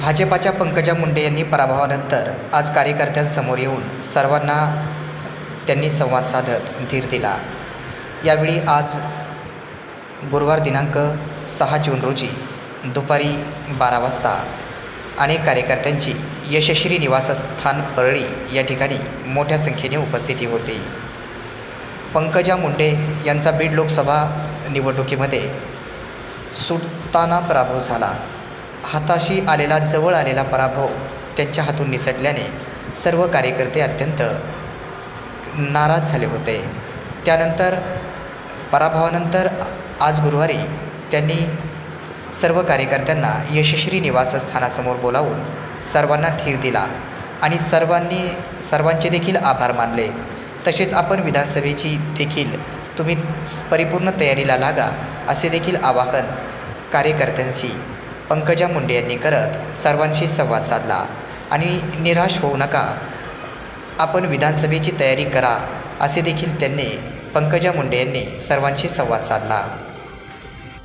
भाजपाच्या पंकजा मुंडे यांनी पराभवानंतर आज कार्यकर्त्यांसमोर येऊन सर्वांना त्यांनी संवाद साधत धीर दिला. यावेळी आज गुरुवार दिनांक सहा जून रोजी दुपारी बारा वाजता अनेक कार्यकर्त्यांची यशश्री निवासस्थान परळी या ठिकाणी मोठ्या संख्येने उपस्थिती होती. पंकजा मुंडे यांचा बीड लोकसभा निवडणुकीमध्ये सुटताना पराभव झाला. हाताशी आलेला जवळ आलेला पराभव त्यांच्या हातून निसटल्याने सर्व कार्यकर्ते अत्यंत नाराज झाले होते. त्यानंतर पराभवानंतर आज गुरुवारी त्यांनी सर्व कार्यकर्त्यांना यशश्री निवासस्थानासमोर बोलावून सर्वांना धीर दिला आणि सर्वांनी सर्वांचे देखील आभार मानले. तसेच आपण विधानसभेची देखील तुम्ही परिपूर्ण तयारीला लागा असे देखील आवाहन कार्यकर्त्यांशी पंकजा मुंडे यांनी करत सर्वांशी संवाद साधला. आणि निराश होऊ नका. आपण विधानसभेची तयारी करा असे देखील त्यांनी पंकजा मुंडे यांनी सर्वांशी संवाद साधला.